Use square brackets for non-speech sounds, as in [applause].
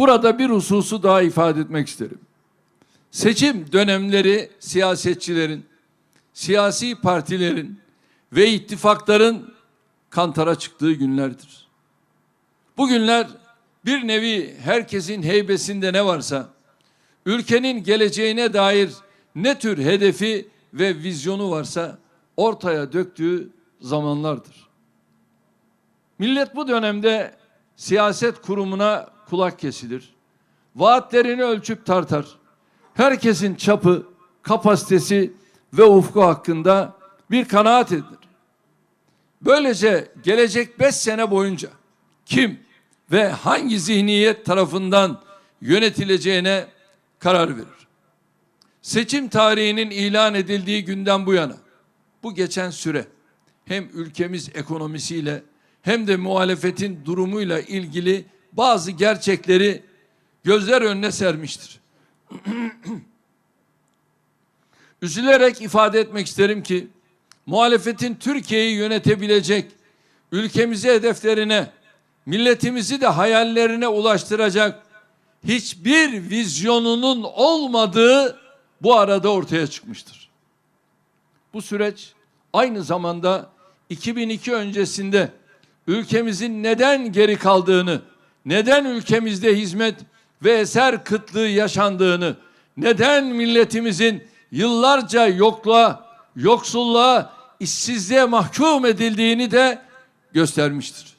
Burada bir hususu daha ifade etmek isterim. Seçim dönemleri siyasetçilerin, siyasi partilerin ve ittifakların kantara çıktığı günlerdir. Bu günler bir nevi herkesin heybesinde ne varsa, ülkenin geleceğine dair ne tür hedefi ve vizyonu varsa ortaya döktüğü zamanlardır. Millet bu dönemde siyaset kurumuna kulak kesilir. Vaatlerini ölçüp tartar. Herkesin çapı, kapasitesi ve ufku hakkında bir kanaat edilir. Böylece gelecek beş sene boyunca kim ve hangi zihniyet tarafından yönetileceğine karar verir. Seçim tarihinin ilan edildiği günden bu yana bu geçen süre hem ülkemiz ekonomisiyle hem de muhalefetin durumuyla ilgili bazı gerçekleri gözler önüne sermiştir. [clears throat] Üzülerek ifade etmek isterim ki muhalefetin Türkiye'yi yönetebilecek, ülkemizi hedeflerine, milletimizi de hayallerine ulaştıracak hiçbir vizyonunun olmadığı bu arada ortaya çıkmıştır. Bu süreç aynı zamanda 2002 öncesinde ülkemizin neden geri kaldığını, neden ülkemizde hizmet ve eser kıtlığı yaşandığını, neden milletimizin yıllarca yokluğa, yoksulluğa, işsizliğe mahkum edildiğini de göstermiştir.